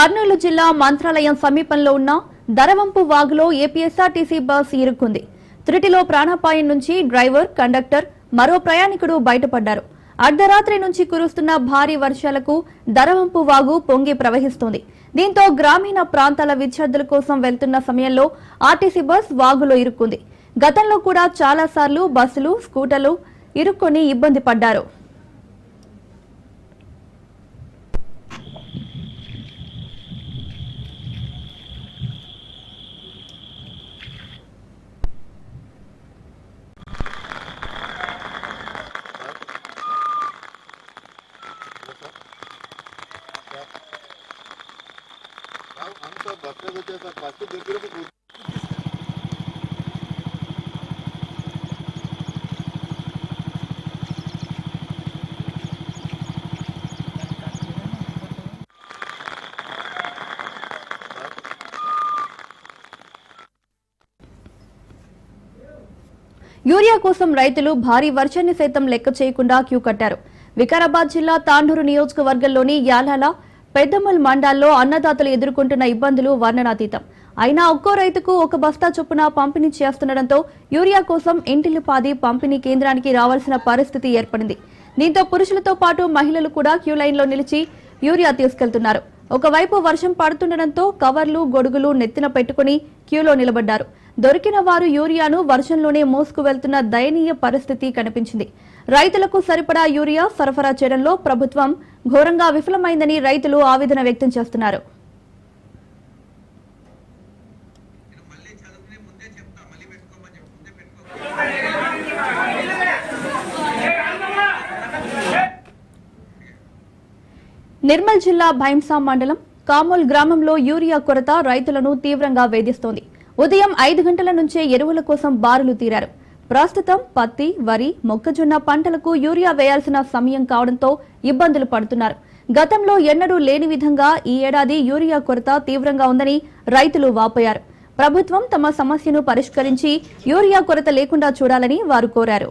కర్నూలు జిల్లా మంత్రాలయం సమీపంలో ఉన్న దరవంపు వాగులో ఏపీఎస్ఆర్టీసీ బస్ ఇరుక్కుంది. త్రిటిలో ప్రాణాపాయం నుంచి డ్రైవర్ కండక్టర్ మరో ప్రయాణికుడు బయటపడ్డారు. అర్ధరాత్రి నుంచి కురుస్తున్న భారీ వర్షాలకు దరవంపు వాగు పొంగి ప్రవహిస్తోంది. దీంతో గ్రామీణ ప్రాంతాల విద్యార్థుల కోసం వెళ్తున్న సమయంలో ఆర్టీసీ బస్ వాగులో ఇరుక్కుంది. గతంలో కూడా చాలాసార్లు బస్సులు స్కూటర్లు ఇరుక్కొని ఇబ్బంది పడ్డారు. యూరియా కోసం రైతులు భారీ వర్షాన్ని సైతం లెక్క చేయకుండా క్యూ కట్టారు. వికారాబాద్ జిల్లా తాండూరు నియోజకవర్గంలోని యాలాల పెద్దమల్ మండాల్లో అన్నదాతలు ఎదుర్కొంటున్న ఇబ్బందులు వర్ణనాతీతం. అయినా ఒక్కో రైతుకు ఒక బస్తా చొప్పున పంపిణీ చేస్తుండటంతో యూరియా కోసం ఇంటిల్లిపాది పంపిణీ కేంద్రానికి రావాల్సిన పరిస్థితి ఏర్పడింది. దీంతో పురుషులతో పాటు మహిళలు కూడా క్యూ లైన్లో నిలిచి యూరియా తీసుకెళ్తున్నారు. ఒకవైపు వర్షం పడుతుండటంతో కవర్లు గొడుగులు నెత్తిన పెట్టుకుని క్యూలో నిలబడ్డారు. దొరికిన వారు యూరియాను వర్షంలోనే మోసుకు వెళ్తున్న దయనీయ పరిస్థితి కనిపించింది. రైతులకు సరిపడా యూరియా సరఫరా చేయడంలో ప్రభుత్వం ఘోరంగా విఫలమైందని రైతులు ఆవేదన వ్యక్తం చేస్తున్నారు. నిర్మల్ జిల్లా భైంసా మండలం కామోల్ గ్రామంలో యూరియా కొరత రైతులను తీవ్రంగా వేధిస్తోంది. ఉదయం ఐదు గంటల నుంచే ఎరువుల కోసం బారులు తీరారు. ప్రస్తుతం పత్తి వరి మొక్కజొన్న పంటలకు యూరియా వేయాల్సిన సమయం కావడంతో ఇబ్బందులు పడుతున్నారు. గతంలో ఎన్నడూ లేని విధంగా ఈ ఏడాది యూరియా కొరత తీవ్రంగా ఉందని రైతులు వాపోయారు. ప్రభుత్వం తమ సమస్యను పరిష్కరించి యూరియా కొరత లేకుండా చూడాలని వారు కోరారు.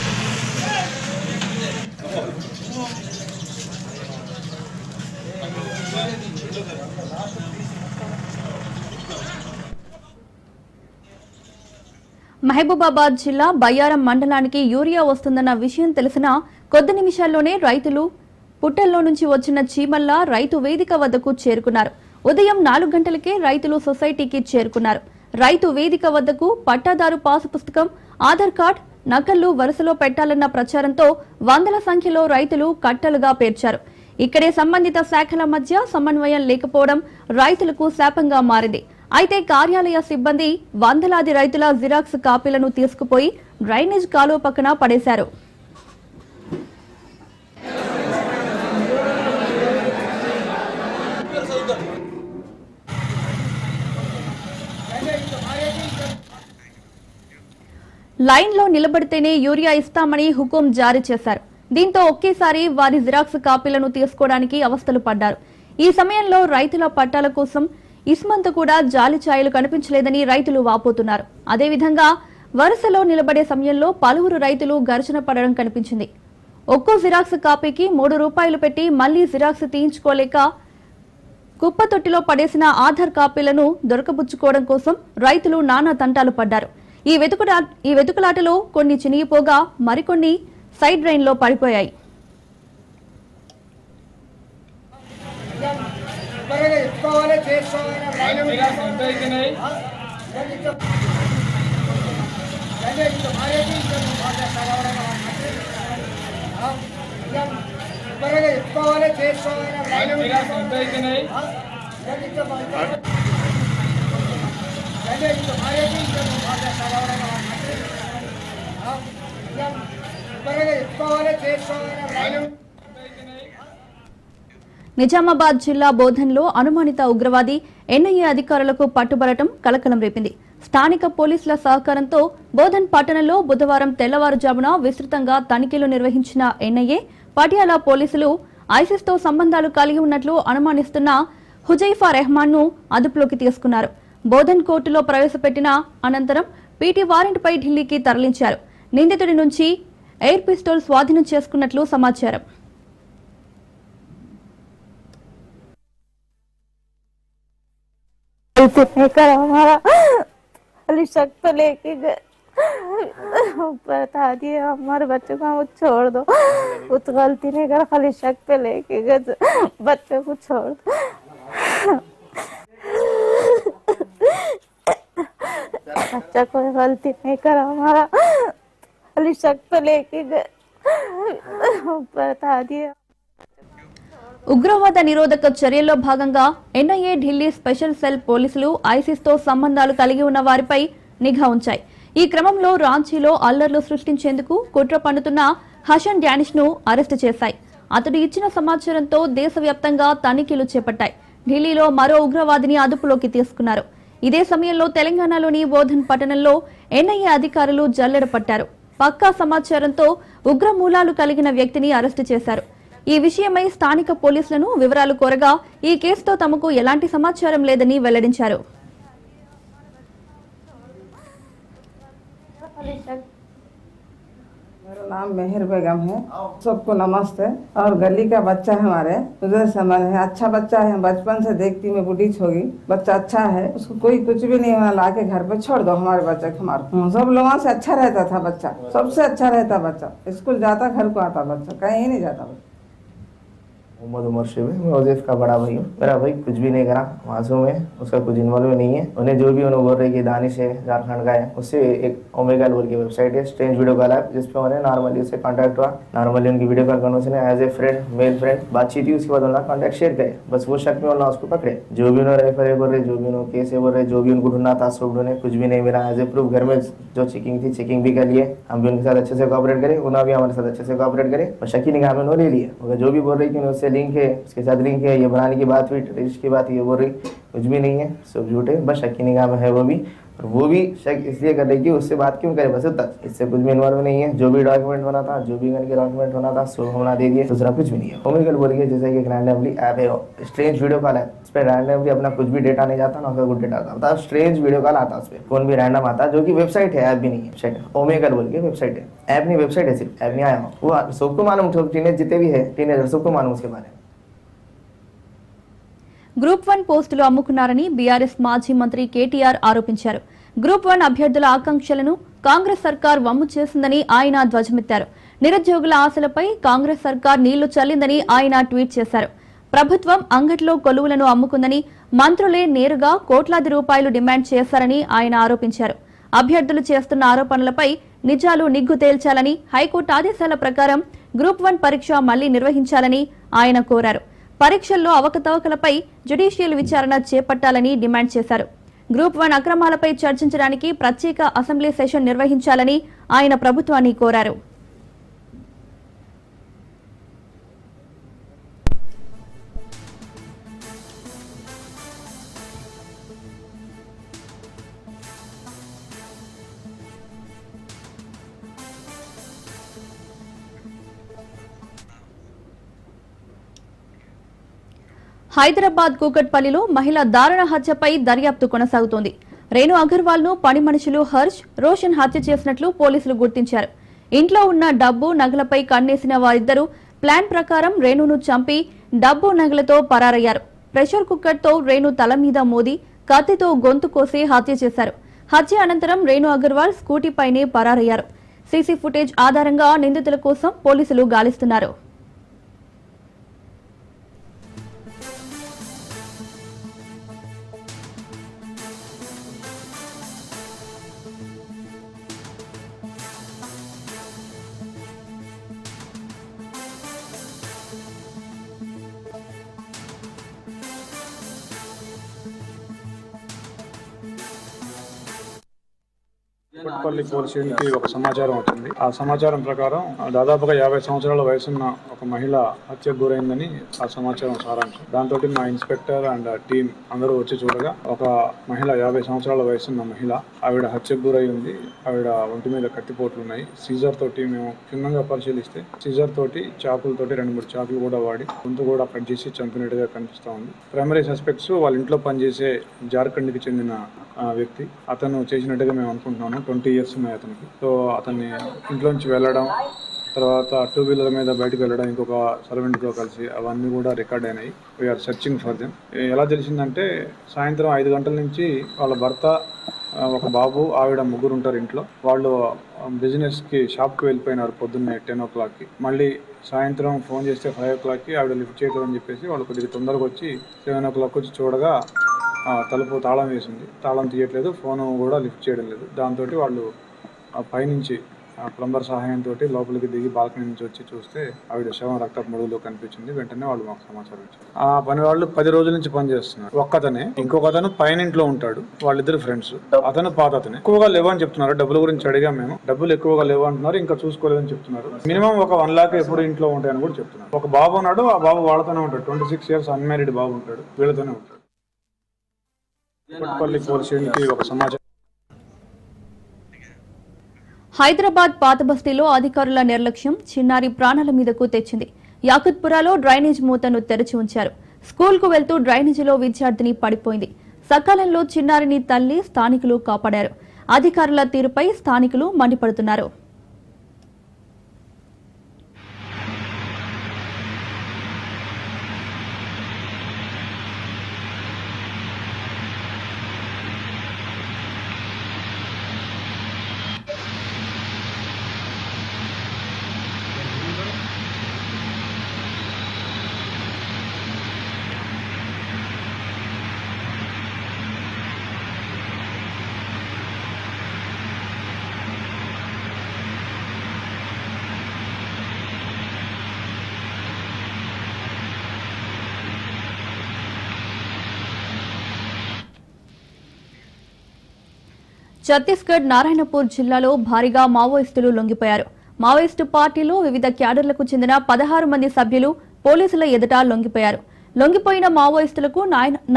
మహబూబాబాద్ జిల్లా బయ్యారం మండలానికి యూరియా వస్తుందన్న విషయం తెలిసినా కొద్ది నిమిషాల్లోనే రైతులు పుట్టల్లో నుంచి వచ్చిన చీమల్లా రైతు వేదిక వద్దకు చేరుకున్నారు. ఉదయం నాలుగు గంటలకే రైతులు సొసైటీకి చేరుకున్నారు. రైతు వేదిక వద్దకు పట్టాదారు పాసు పుస్తకం ఆధార్ కార్డ్ నకళ్ళు వరుసలో పెట్టాలన్న ప్రచారంతో వందల సంఖ్యలో రైతులు కట్టలుగా పేర్చారు. ఇక్కడే సంబంధిత శాఖల మధ్య సమన్వయం లేకపోవడం రైతులకు శాపంగా మారింది. అయితే కార్యాలయ సిబ్బంది వందలాది రైతుల జిరాక్స్ కాపీలను తీసుకుపోయి డ్రైనేజ్ కాలువ పక్కన పడేశారు. లైన్లో నిలబడితేనే యూరియా ఇస్తామని హుకుం జారీ చేశారు. దీంతో ఒకేసారి వారి జిరాక్స్ కాపీలను తీసుకోవడానికి అవస్థలు పడ్డారు. ఈ సమయంలో రైతుల పట్టాల కోసం ఇస్మంత కూడా జాలి ఛాయలు కనిపించలేదని రైతులు వాపోతున్నారు. అదేవిధంగా వరుసలో నిలబడే సమయంలో పలువురు రైతులు ఘర్షణ పడడం కనిపించింది. ఒక్కో జిరాక్స్ కాపీకి మూడు రూపాయలు పెట్టి మళ్ళీ జిరాక్స్ తీయించుకోలేక కుప్పతొట్టిలో పడేసిన ఆధార్ కాపీలను దొరకబుచ్చుకోవడం కోసం రైతులు నానా తంటాలు పడ్డారు. ఈ వెతుకులా ఈ వెతుకులాటలో కొన్ని చినిగిపోగా మరికొన్ని సైడ్ రైన్లో పడిపోయాయి. త్వరగా ఎత్తుకోవాలి త్వరగా ఎత్తుకోవాలి చేసుకోవాలి శుభ్రంగా చెప్పుకోవాలి చేసుకోవాలి నిజామాబాద్ జిల్లా బోధన్లో అనుమానిత ఉగ్రవాది ఎన్ఐఏ అధికారులకు పట్టుబడటం కలకలం రేపింది. స్థానిక పోలీసుల సహకారంతో బోధన్ పట్టణంలో బుధవారం తెల్లవారుజామున విస్తృతంగా తనిఖీలు నిర్వహించిన ఎన్ఐఏ పటియాలా పోలీసులు ఐసిస్తో సంబంధాలు కలిగి ఉన్నట్లు అనుమానిస్తున్న హుజైఫా రెహమాన్ను అదుపులోకి తీసుకున్నారు. బోధన్ కోర్టులో ప్రవేశపెట్టిన అనంతరం పీటీ వారెంట్పై ఢిల్లీకి తరలించారు. నిందితుడి నుంచి ఎయిర్ పిస్టోల్ స్వాధీనం చేసుకున్నట్లు సమాచారం. इतने कर हमारा खाली शक पे लेके गए। बता दिए हमारे बच्चों को हम छोड़ दो। कुछ गलती नहीं कर, खाली शक पे लेके गए तो बच्चे को छोड़ दो। बच्चा कोई गलती नहीं करा, हमारा खाली शक पे लेके गए। बता दिए ఉగ్రవాద నిరోధక చర్యల్లో భాగంగా ఎన్ఐఏ ఢిల్లీ స్పెషల్ సెల్ పోలీసులు ఐసిస్తో సంబంధాలు కలిగి ఉన్న వారిపై నిఘా ఉంచాయి. ఈ క్రమంలో రాంచీలో అల్లర్లు సృష్టించేందుకు కుట్ర పన్నుతున్న హషన్ డానిష్ను అరెస్టు చేశాయి. అతడు ఇచ్చిన సమాచారంతో దేశవ్యాప్తంగా తనిఖీలు చేపట్టాయి. ఢిల్లీలో మరో ఉగ్రవాదిని అదుపులోకి తీసుకున్నారు. ఇదే సమయంలో తెలంగాణలోని బోధన్ పట్టణంలో ఎన్ఐఏ అధికారులు జల్లెడ పట్టారు. పక్కా సమాచారంతో ఉగ్ర మూలాలు కలిగిన వ్యక్తిని అరెస్టు చేశారు. ఈ విషయమై స్థానిక పోలీసులను వివరాలు కోరగా ఈ కేసుతో తమకు ఎలాంటి సమాచారం లేదని వెల్లడించారు मेरा नाम मेहर बेगम है सबको नमस्ते और गली का बच्चा है हमारे उधर समझ है अच्छा बच्चा है बचपन से देखती मैं बुढ़ी होगी बच्चा अच्छा है उसको कोई कुछ भी नहीं होना ला के घर पे छोड़ दो हमारे बच्चे को हमारे हाँ, सब लोगों से अच्छा रहता था बच्चा सबसे अच्छा रहता बच्चा स्कूल जाता घर को आता बच्चा कहीं नहीं जाता बच्चा मोहम्मद उमर शेब है, मैं उजैफ का बड़ा भाई हूँ। मेरा भाई कुछ भी नहीं करा मासूम है, उसका कुछ इन्वॉल्व नहीं है। उन्हें जो भी उन्हें बोल रहे कि दानिश है, झारखंड का है, उससे एक ओमेगल बोल की वेबसाइट है स्ट्रेंज वीडियो कॉल ऐप जिसपे उन्हें नॉर्मली उससे कांटेक्ट हुआ। नॉर्मली उनकी video call conversation as a friend male friend बातचीत हुई, उसके बाद उन्होंने कॉन्टैक्ट शेयर करे। बस वो शक में उन्होंने उसको पकड़े। जो भी उन्होंने रेफर बोल रहे, जो भी उन्होंने केस बोल रहे, जो भी उनको ढूंढना था, सब ढूंढे कुछ भी नहीं मिला। एज ए प्रूफ घर में जो चेकिंग थी चेकिंग भी कर लिए। हम भी उनके साथ अच्छे से कॉपरेट करें, उन्होंने भी हमारे साथ अच्छे से कोऑपरेट करे। और शकी निगाह में उन्होंने ले लिया। मगर जो भी बोल रही कि उन्हें उससे लिंक है उसके साथ लिंक है ये बनाने की बात हुई टेररिस्ट की बात ये बोल रही कुछ भी नहीं है, सब झूठ बस शक की निगाह में है वो भी। और वो भी शक इसलिए कर रही कि उससे बात क्यों करे? बस तक इससे कुछ भी इन्वॉल्व नहीं है। जो भी डॉक्यूमेंट बना था, जो भी करके डॉक्यूमेंट बना था, सो होना दे दिए दूसरा कुछ भी नहीं है। ओमिकल बोल के जैसे कि एक रैंडमली ऐप है स्ट्रेंज वीडियो कॉल है। इस पर रैंडमली अपना कुछ भी डेटा नहीं जाता ना उसका कुछ डेटा आता मतलब स्ट्रेंज वीडियो कॉल आता है उस पर फोन भी रैंडम आता है जो कि वेबसाइट है ऐप भी नहीं है वेबसाइट है ओमेगल बोल के वेबसाइट है ऐप नहीं वेबसाइट है सिर्फ ऐप नहीं आया हूँ वो सबको मालूम टीनेज जितने भी है टीनेजर सबको मालूम उसके बारे में గ్రూప్ వన్ పోస్టులు అమ్ముకున్నారని బీఆర్ఎస్ మాజీ మంత్రి కేటీఆర్ ఆరోపించారు గ్రూప్ వన్ అభ్యర్థుల ఆకాంక్షలను కాంగ్రెస్ సర్కార్ వమ్ము చేసిందని ఆయన ధ్వజమెత్తారు నిరుద్యోగుల ఆశలపై కాంగ్రెస్ సర్కార్ నీళ్లు చల్లిందని ఆయన ట్వీట్ చేశారు ప్రభుత్వం అంగట్లో కొలువులను అమ్ముకుందని మంత్రులే నేరుగా కోట్లాది రూపాయలు డిమాండ్ చేశారని ఆయన ఆరోపించారు. అభ్యర్థులు చేస్తున్న ఆరోపణలపై నిజాలు నిగ్గు తేల్చాలని హైకోర్టు ఆదేశాల ప్రకారం గ్రూప్ వన్ పరీక్ష మళ్ళీ నిర్వహించాలని ఆయన కోరారు. పరీక్షల్లో అవకతవకలపై జ్యుడిషియల్ విచారణ చేపట్టాలని డిమాండ్ చేశారు. గ్రూప్ వన్ అక్రమాలపై చర్చించడానికి ప్రత్యేక అసెంబ్లీ సెషన్ నిర్వహించాలని ఆయన ప్రభుత్వాన్ని కోరారు. హైదరాబాద్ కూకట్పల్లిలో మహిళ దారుణ హత్యపై దర్యాప్తు కొనసాగుతోంది. రేణు అగర్వాల్ను పని మనుషులు హర్ష్ రోషన్ హత్య చేసినట్లు పోలీసులు గుర్తించారు. ఇంట్లో ఉన్న డబ్బు నగలపై కన్నేసిన వారిద్దరూ ప్లాన్ ప్రకారం రేణును చంపి డబ్బు నగలతో పరారయ్యారు. ప్రెషర్ కుక్కర్తో రేణు తల మీద మోది కత్తితో గొంతు కోసి హత్య చేశారు. హత్య అనంతరం రేణు అగర్వాల్ స్కూటీపైనే పరారయ్యారు. సీసీ ఫుటేజ్ ఆధారంగా నిందితుల కోసం పోలీసులు గాలిస్తున్నారు. కొట్టపల్లి పోలీస్ ఒక సమాచారం వచ్చింది. ఆ సమాచారం ప్రకారం దాదాపుగా యాభై సంవత్సరాల వయసున్న ఒక మహిళ హత్యకు గురైందని ఆ సమాచారం సారాంశం. దాంతో మా ఇన్స్పెక్టర్ అండ్ టీం అందరూ వచ్చి చూడగా ఒక మహిళ యాభై సంవత్సరాల వయసున్న మహిళ ఆవిడ హత్యకు గురై ఉంది. ఆవిడ ఒంటి మీద కత్తిపోట్లు ఉన్నాయి. సీజర్ తోటి మేము క్షుణ్ణంగా పరిశీలిస్తే సీజర్ తోటి చాకులతోటి రెండు మూడు చాకులు కూడా వాడి గొంతు కూడా కట్ చేసి చంపినట్టుగా కనిపిస్తూ ఉంది. ప్రైమరీ సస్పెక్ట్స్ వాళ్ళ ఇంట్లో పనిచేసే జార్ఖండ్కి చెందిన వ్యక్తి. అతను చేసినట్టుగా మేము అనుకుంటున్నాము. ట్వంటీ ఇయర్స్ ఉన్నాయి అతనికి. సో అతన్ని ఇంట్లోంచి వెళ్ళడం తర్వాత టూ వీలర్ మీద బయటకు వెళ్ళడం ఇంకొక సర్వెంట్తో కలిసి అవన్నీ కూడా రికార్డ్ అయినాయి. వీఆర్ సెర్చింగ్ ఫర్ దెమ్ ఎలా తెలిసిందంటే సాయంత్రం ఐదు గంటల నుంచి వాళ్ళ భర్త ఒక బాబు ఆవిడ ముగ్గురు ఉంటారు ఇంట్లో. వాళ్ళు బిజినెస్కి షాప్కి వెళ్ళిపోయినారు పొద్దున్నే టెన్ ఓ క్లాక్కి. మళ్ళీ సాయంత్రం ఫోన్ చేస్తే ఫైవ్ ఓ క్లాక్కి ఆవిడ లిఫ్ట్ చేయలేదు అని చెప్పేసి వాళ్ళు కొద్దిగా తొందరగా వచ్చి సెవెన్ ఓ క్లాక్ వచ్చి చూడగా తలుపు తాళం వేసింది. తాళం తీయట్లేదు ఫోన్ కూడా లిఫ్ట్ చేయడం లేదు. దాంతో వాళ్ళు ఆ పైనుంచి ఆ ప్లంబర్ సహాయంతో లోపలికి దిగి బాల్కనీ నుంచి వచ్చి చూస్తే ఆవిడ శవం రక్త ముడుగులో కనిపించింది. వెంటనే వాళ్ళు మాకు సమాచారం ఇచ్చారు. ఆ పని వాళ్ళు పది రోజుల నుంచి పనిచేస్తున్నారు ఒక్కతనే ఇంకొక అతను పైన ఇంట్లో ఉంటాడు. వాళ్ళిద్దరు ఫ్రెండ్స్. అతను పాత అతను. ఎక్కువగా లేవని చెప్తున్నారు. డబ్బుల గురించి అడిగా మేము. డబ్బులు ఎక్కువగా లేవు అంటున్నారు. ఇంకా చూసుకోలేదని చెప్తున్నారు. మినిమం ఒక వన్ లాక్ ఎప్పుడు ఇంట్లో ఉంటాయని కూడా చెప్తున్నారు. ఒక బాబు ఉన్నాడు. ఆ బాబు వాళ్ళతోనే ఉంటాడు. ట్వంటీ సిక్స్ ఇయర్స్ అన్మ్యారీడ్ బాబు ఉంటాడు. వీళ్ళతోనే ఉంటాడు. పోలీస్ ఒక సమాచారం. హైదరాబాద్ పాత బస్తీలో అధికారుల నిర్లక్ష్యం చిన్నారి ప్రాణాల మీదకు తెచ్చింది. యాకుత్పురాలో డ్రైనేజ్ మూతను తెరిచి ఉంచారు. స్కూల్కు వెళ్తూ డ్రైనేజీలో విద్యార్థిని పడిపోయింది. సకాలంలో చిన్నారిని తల్లి స్థానికులు కాపాడారు. అధికారుల తీరుపై స్థానికులు మండిపడుతున్నారు. ఛత్తీస్గఢ్ నారాయణపూర్ జిల్లాలో భారీగా మావోయిస్టులు లొంగిపోయారు. మావోయిస్టు పార్టీలో వివిధ క్యాడర్లకు చెందిన పదహారు మంది సభ్యులు పోలీసుల ఎదుట లొంగిపోయారు. లొంగిపోయిన మావోయిస్టులకు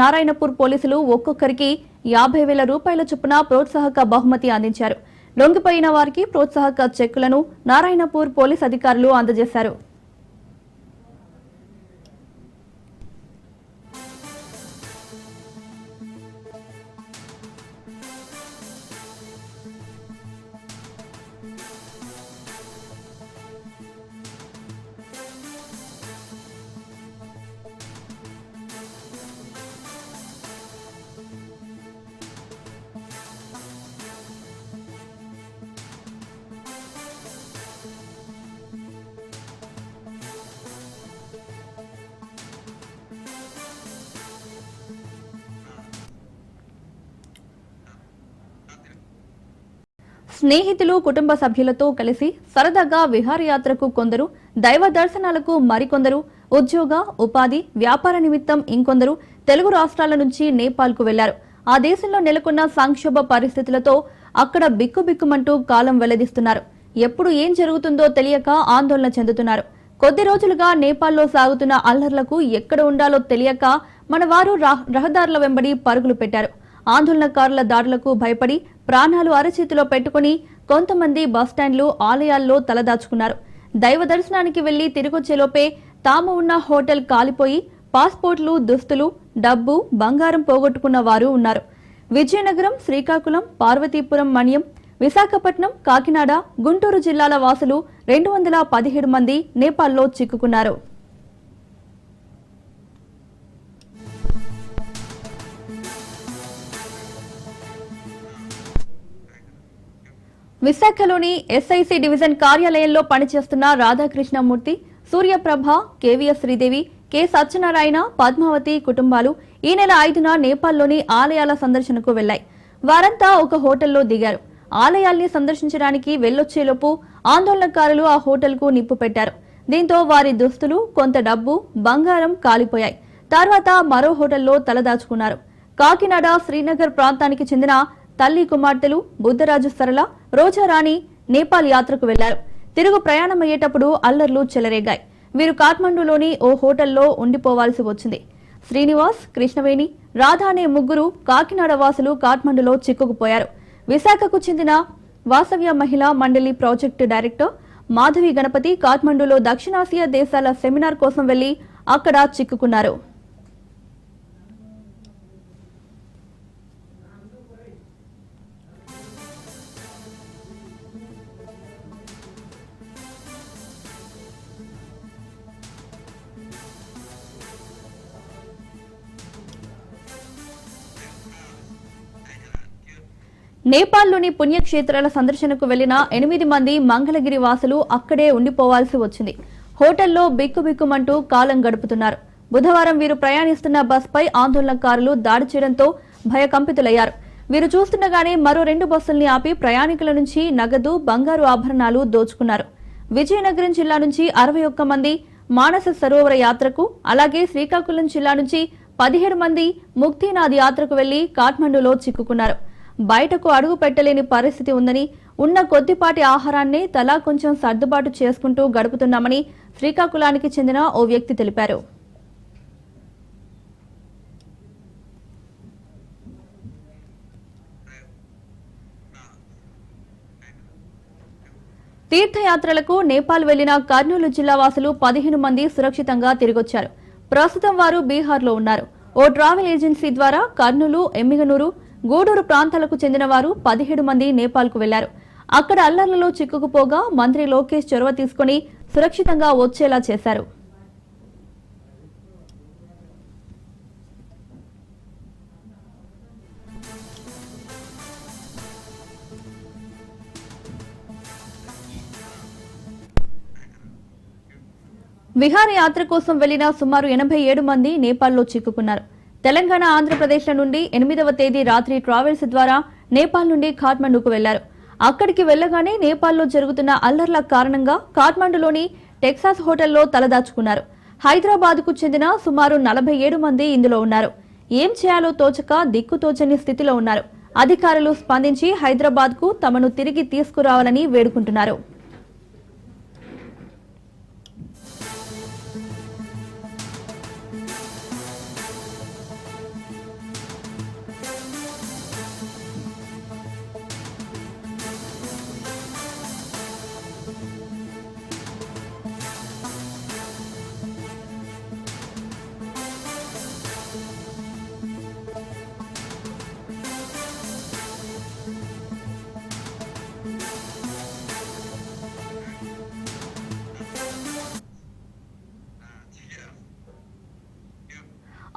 నారాయణపూర్ పోలీసులు ఒక్కొక్కరికి యాభై వేల రూపాయల చొప్పున ప్రోత్సాహక బహుమతి అందించారు. లొంగిపోయిన వారికి ప్రోత్సాహక చెక్కులను నారాయణపూర్ పోలీస్ అధికారులు అందజేశారు. స్నేహితులు కుటుంబ సభ్యులతో కలిసి సరదాగా విహారయాత్రకు కొందరు దైవ దర్శనాలకు మరికొందరు ఉద్యోగ ఉపాధి వ్యాపార నిమిత్తం ఇంకొందరు తెలుగు రాష్ట్రాల నుంచి నేపాల్కు వెళ్ళారు. ఆ దేశంలో నెలకొన్న సంక్షోభ పరిస్థితులతో అక్కడ బిక్కుబిక్కుమంటూ కాలం వెల్లదిస్తున్నారు ఎప్పుడు ఏం జరుగుతుందో తెలియక ఆందోళన చెందుతున్నారు. కొద్ది రోజులుగా నేపాల్లో సాగుతున్న అల్లర్లకు ఎక్కడ ఉండాలో తెలియక మన వారు రహ- రహదారుల వెంబడి పరుగులు పెట్టారు. ఆందోళనకారుల దారులకు భయపడి ప్రాణాలు అరచేతిలో పెట్టుకుని కొంతమంది బస్టాండ్లు ఆలయాల్లో తలదాచుకున్నారు దైవ దర్శనానికి వెళ్ళి తిరిగొచ్చేలోపే తాము ఉన్న హోటల్ కాలిపోయి పాస్పోర్ట్లు దుస్తులు డబ్బు బంగారం పోగొట్టుకున్న వారు ఉన్నారు. విజయనగరం శ్రీకాకుళం పార్వతీపురం మణ్యం విశాఖపట్నం కాకినాడ గుంటూరు జిల్లాల వాసులు రెండు వందల పదిహేడు మంది నేపాల్లో చిక్కుకున్నారు. విశాఖలోని ఎస్ఐసి డివిజన్ కార్యాలయంలో పనిచేస్తున్న రాధాకృష్ణమూర్తి సూర్యప్రభ కేవీఎస్ శ్రీదేవి కె సత్యనారాయణ పద్మావతి కుటుంబాలు ఈ నెల ఐదున నేపాల్లోని ఆలయాల సందర్శనకు వెళ్ళాయి వారంతా ఒక హోటల్లో దిగారు. ఆలయాల్ని సందర్శించడానికి వెళ్ళొచ్చేలోపు ఆందోళనకారులు ఆ హోటల్కు నిప్పు పెట్టారు. దీంతో వారి దుస్తులు కొంత డబ్బు బంగారం కాలిపోయాయి. తర్వాత మరో హోటల్లో తలదాచుకున్నారు. కాకినాడ శ్రీనగర్ ప్రాంతానికి చెందిన తల్లి కుమార్తెలు బుద్ధరాజు సరళ రోజారాణి నేపాల్ యాత్రకు వెళ్ళారు. తిరుగు ప్రయాణమయ్యేటప్పుడు అల్లర్లు చెలరేగాయి. వీరు కాఠ్మండూలోని ఓ హోటల్లో ఉండిపోవాల్సి వచ్చింది. శ్రీనివాస్ కృష్ణవేణి రాధా అనే ముగ్గురు కాకినాడ వాసులు కాఠ్మండులో చిక్కుకుపోయారు. విశాఖకు చెందిన వాసవ్య మహిళా మండలి ప్రాజెక్టు డైరెక్టర్ మాధవి గణపతి కాఠ్మండులో దక్షిణాసియా దేశాల సెమినార్ కోసం వెళ్ళి అక్కడ చిక్కుకున్నారు. నేపాల్లోని పుణ్యక్షేత్రాల సందర్శనకు వెళ్ళిన ఎనిమిది మంది మంగళగిరి వాసులు అక్కడే ఉండిపోవాల్సి వచ్చింది. హోటల్లో బిక్కుబిక్కుమంటూ కాలం గడుపుతున్నారు. బుధవారం వీరు ప్రయాణిస్తున్న బస్పై ఆందోళనకారులు దాడి చేయడంతో భయకంపితులయ్యారు. వీరు చూస్తుండగానే మరో రెండు బస్సుల్ని ఆపి ప్రయాణికుల నుంచి నగదు బంగారు ఆభరణాలు దోచుకున్నారు. విజయనగరం జిల్లా నుంచి అరవై ఒక్క మంది మానస సరోవర యాత్రకు అలాగే శ్రీకాకుళం జిల్లా నుంచి పదిహేడు మంది ముక్తినాథ్ యాత్రకు వెళ్ళి కాఠ్మండూలో చిక్కుకున్నారు. బయటకు అడుగు పెట్టలేని పరిస్థితి ఉందని ఉన్న కొద్దిపాటి ఆహారాన్ని తలా కొంచెం సర్దుబాటు చేసుకుంటూ గడుపుతున్నామని శ్రీకాకుళానికి చెందిన ఓ వ్యక్తి తెలిపారు. తీర్థయాత్రలకు నేపాల్ వెళ్ళిన కర్నూలు జిల్లా వాసులు పదిహేను మంది సురక్షితంగా తిరిగొచ్చారు. ప్రస్తుతం వారు బీహార్లో ఉన్నారు. ఓ ట్రావెల్ ఏజెన్సీ ద్వారా కర్నూలు ఎమ్మిగనూరు గూడూరు ప్రాంతాలకు చెందిన వారు పదిహేడు మంది నేపాల్కు వెళ్ళారు. అక్కడ అల్లర్లలో చిక్కుకుపోగా మంత్రి లోకేష్ చొరవ తీసుకుని సురక్షితంగా వచ్చేలా చేశారు. విహారయాత్ర కోసం వెళ్ళిన సుమారు ఎనభై ఏడు మంది నేపాల్లో చిక్కుకున్నారు. తెలంగాణ ఆంధ్రప్రదేశ్ల నుండి ఎనిమిదవ తేదీ రాత్రి ట్రావెల్స్ ద్వారా నేపాల్ నుండి ఖాట్మండుకు వెళ్ళారు. అక్కడికి వెళ్ళగానే నేపాల్లో జరుగుతున్న అల్లర్ల కారణంగా కాఠ్మండులోని టెక్సాస్ హోటల్లో తలదాచుకున్నారు. హైదరాబాద్కు చెందిన సుమారు నలభై ఏడు మంది ఇందులో ఉన్నారు. ఏం చేయాలో తోచక దిక్కుతోచని స్థితిలో ఉన్నారు. అధికారులు స్పందించి హైదరాబాద్కు తమను తిరిగి తీసుకురావాలని వేడుకుంటున్నారు.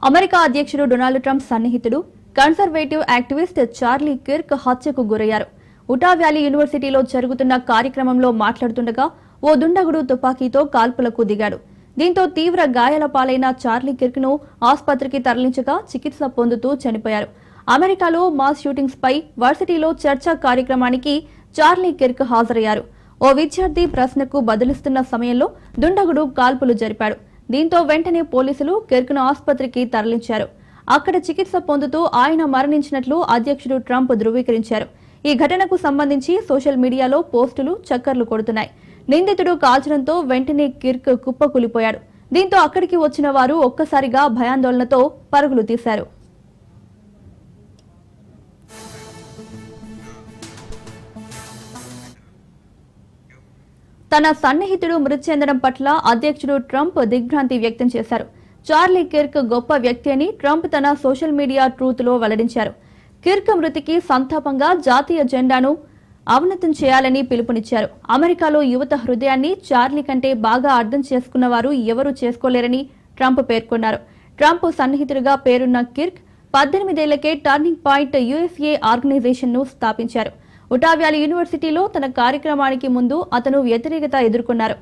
అమెరికా అధ్యక్షుడు డొనాల్డ్ ట్రంప్ సన్నిహితుడు కన్సర్వేటివ్ యాక్టివిస్ట్ చార్లీ కిర్క్ హత్యకు గురయ్యారు. ఉటా వ్యాలీ యూనివర్సిటీలో జరుగుతున్న కార్యక్రమంలో మాట్లాడుతుండగా ఓ దుండగుడు తుపాకీతో కాల్పులకు దిగాడు. దీంతో తీవ్ర గాయాల పాలైన చార్లీ కిర్క్ను ఆసుపత్రికి తరలించగా చికిత్స పొందుతూ చనిపోయారు. అమెరికాలో మాస్ షూటింగ్స్ పై వర్సిటీలో చర్చా కార్యక్రమానికి చార్లీ కిర్క్ హాజరయ్యారు. ఓ విద్యార్థి ప్రశ్నకు బదులిస్తున్న సమయంలో దుండగుడు కాల్పులు జరిపాడు. దీంతో వెంటనే పోలీసులు కిర్క్ను ఆసుపత్రికి తరలించారు. అక్కడ చికిత్స పొందుతూ ఆయన మరణించినట్లు అధ్యక్షుడు ట్రంప్ ధృవీకరించారు. ఈ ఘటనకు సంబంధించి సోషల్ మీడియాలో పోస్టులు చక్కర్లు కొడుతున్నాయి. నిందితుడు కాల్చడంతో వెంటనే కిర్క్ కుప్పకూలిపోయాడు. దీంతో అక్కడికి వచ్చిన వారు ఒక్కసారిగా భయాందోళనతో పరుగులు తీశారు. తన సన్నిహితుడు మృతి చెందడం పట్ల అధ్యక్షుడు ట్రంప్ దిగ్భ్రాంతి వ్యక్తం చేశారు. చార్లీ కిర్క్ గొప్ప వ్యక్తి అని ట్రంప్ తన సోషల్ మీడియా ట్రూత్లో వెల్లడించారు. కిర్క్ మృతికి సంతాపంగా జాతీయ జెండాను అవనతం చేయాలని పిలుపునిచ్చారు. అమెరికాలో యువత హృదయాన్ని చార్లీ కంటే బాగా అర్థం చేసుకున్నవారు ఎవరూ చేసుకోలేరని ట్రంప్ పేర్కొన్నారు. ట్రంప్ సన్నిహితుడిగా పేరున్న కిర్క్ పద్దెనిమిదేళ్ళకే టర్నింగ్ పాయింట్ యుఎస్ఏ ఆర్గనైజేషన్ను స్థాపించారు. ఉటావ్యాలీ యూనివర్సిటీలో తన కార్యక్రమానికి ముందు అతను వ్యతిరేకత ఎదుర్కొన్నారు.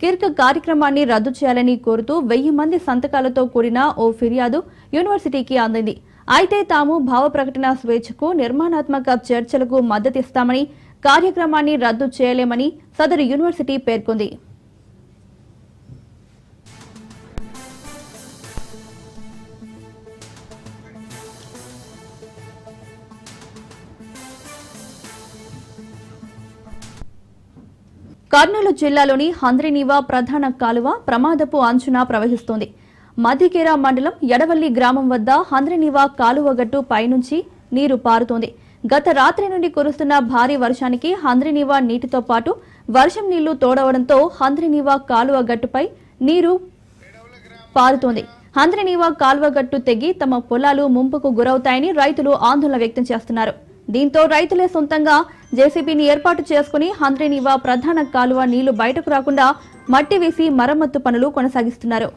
కిర్క్ కార్యక్రమాన్ని రద్దు చేయాలని కోరుతూ వెయ్యి మంది సంతకాలతో కూడిన ఓ ఫిర్యాదు యూనివర్సిటీకి అందింది. అయితే తాము భావ ప్రకటన స్వేచ్ఛకు నిర్మాణాత్మక చర్చలకు మద్దతిస్తామని కార్యక్రమాన్ని రద్దు చేయలేమని సదరు యూనివర్సిటీ పేర్కొంది. కర్నూలు జిల్లాలోని హంద్రినీవా ప్రధాన కాలువ ప్రమాదపు అంచున ప్రవహిస్తోంది. మధికేరా మండలం ఎడవల్లి గ్రామం వద్ద హంద్రినీవా కాలువ గట్టు పైనుంచి నీరు పారుతోంది. గత రాత్రి నుండి కురుస్తున్న భారీ వర్షానికి హంద్రినీవా నీటితో పాటు వర్షం నీళ్ళు తోడవడంతో హంద్రినీవా కాలువ గట్టుపై నీరు పారుతోంది. హంద్రినీవా కాలువ గట్టు తెగి తమ పొలాలు ముంపుకు గురవుతాయని రైతులు ఆందోళన వ్యక్తం చేస్తున్నారు. దీంతో రైతులే సొంతంగా జేసీబీని ఏర్పాటు చేసుకుని హంద్రీనివా ప్రధాన కాలువ నీళ్ళు బయటకు రాకుండా మట్టి వేసి మరమ్మత్తు పనులు కొనసాగిస్తున్నారు.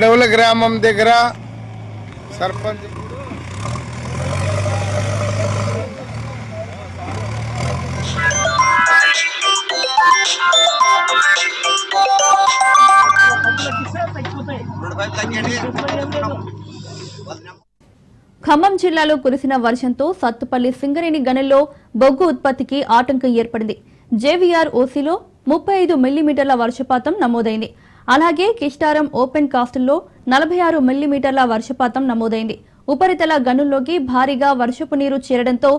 ఎడవుల గ్రామం దగ్గర సర్పంచ్ ఖమ్మం జిల్లాలో కురిసిన వర్షంతో సత్తుపల్లి సింగరేణి గనుల్లో బొగ్గు ఉత్పత్తికి ఆటంకం ఏర్పడింది. జేవీఆర్ ఓసీలో ముప్పై ఐదు మిల్లీమీటర్ల వర్షపాతం నమోదైంది. అలాగే కిష్టారం ఓపెన్ కాస్టుల్లో నలభై ఆరు మిల్లీమీటర్ల వర్షపాతం నమోదైంది. ఉపరితల గనుల్లోకి భారీగా వర్షపు నీరు చేరడంతో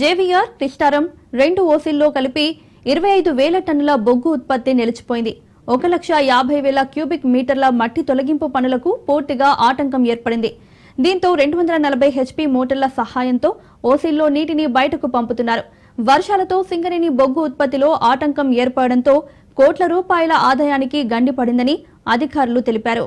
జేవీఆర్ కిష్టారం రెండు ఓసీల్లో కలిపి ఇరవై ఐదు వేల టన్నుల బొగ్గు ఉత్పత్తి నిలిచిపోయింది. ఒక లక్ష యాభై వేల క్యూబిక్ మీటర్ల మట్టి తొలగింపు పనులకు పూర్తిగా ఆటంకం ఏర్పడింది. దీంతో రెండు వందల నలభై హెచ్పి మోటార్ల సహాయంతో ఓసీల్లో నీటిని బయటకు పంపుతున్నారు. వర్షాలతో సింగరేణి బొగ్గు ఉత్పత్తిలో ఆటంకం ఏర్పడడంతో కోట్ల రూపాయల ఆదాయానికి గండిపడిందని అధికారులు తెలిపారు.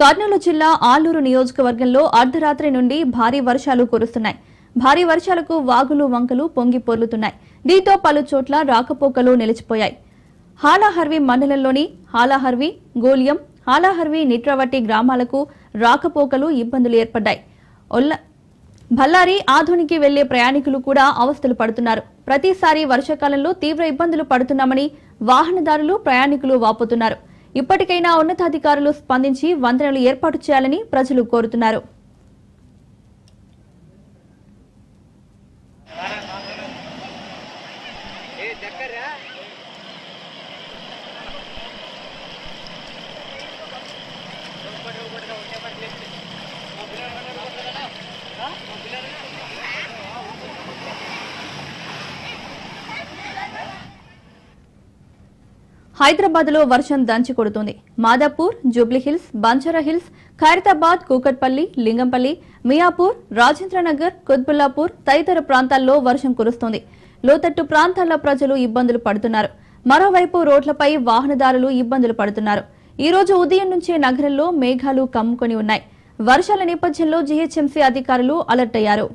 కర్నూలు జిల్లా ఆలూరు నియోజకవర్గంలో అర్ధరాత్రి నుండి భారీ వర్షాలు కురుస్తున్నాయి. భారీ వర్షాలకు వాగులు వంకలు పొంగి పొర్లుతున్నాయి. దీంతో పలు చోట్ల రాకపోకలు నిలిచిపోయాయి. హాలాహర్వి మండలంలోని హాలాహర్వి గోలియం హాలాహర్వి నిట్రవట్టి గ్రామాలకు రాకపోకలు ఇబ్బందులు ఏర్పడ్డాయి. ఒల్ల బళ్ళారి ఆధునికి వెళ్ళే ప్రయాణికులు కూడా అవస్థలు పడుతున్నారు. ప్రతిసారి వర్షాకాలంలో తీవ్ర ఇబ్బందులు పడుతున్నామని వాహనదారులు ప్రయాణికులు వాపోతున్నారు. ఇప్పటికైనా ఉన్నతాధికారులు స్పందించి వంతెనలు ఏర్పాటు చేయాలని ప్రజలు కోరుతున్నారు. హైదరాబాద్లో వర్షం దంచి కొడుతుంది. మాదాపూర్ జూబ్లీహిల్స్ బంజారా హిల్స్ ఖైరతాబాద్ కూకట్పల్లి లింగంపల్లి మియాపూర్ రాజేంద్రనగర్ కుత్బుల్లాపూర్ తదితర ప్రాంతాల్లో వర్షం కురుస్తోంది. లోతట్టు ప్రాంతాల ప్రజలు ఇబ్బందులు పడుతున్నారు. మరోవైపు రోడ్లపై వాహనదారులు ఇబ్బందులు పడుతున్నారు. ఈ రోజు ఉదయం నుంచే నగరంలో మేఘాలు కమ్ముకొని ఉన్నాయి. వర్షాల నేపథ్యంలో జీహెచ్ఎంసీ అధికారులు అలర్ట్ అయ్యారు.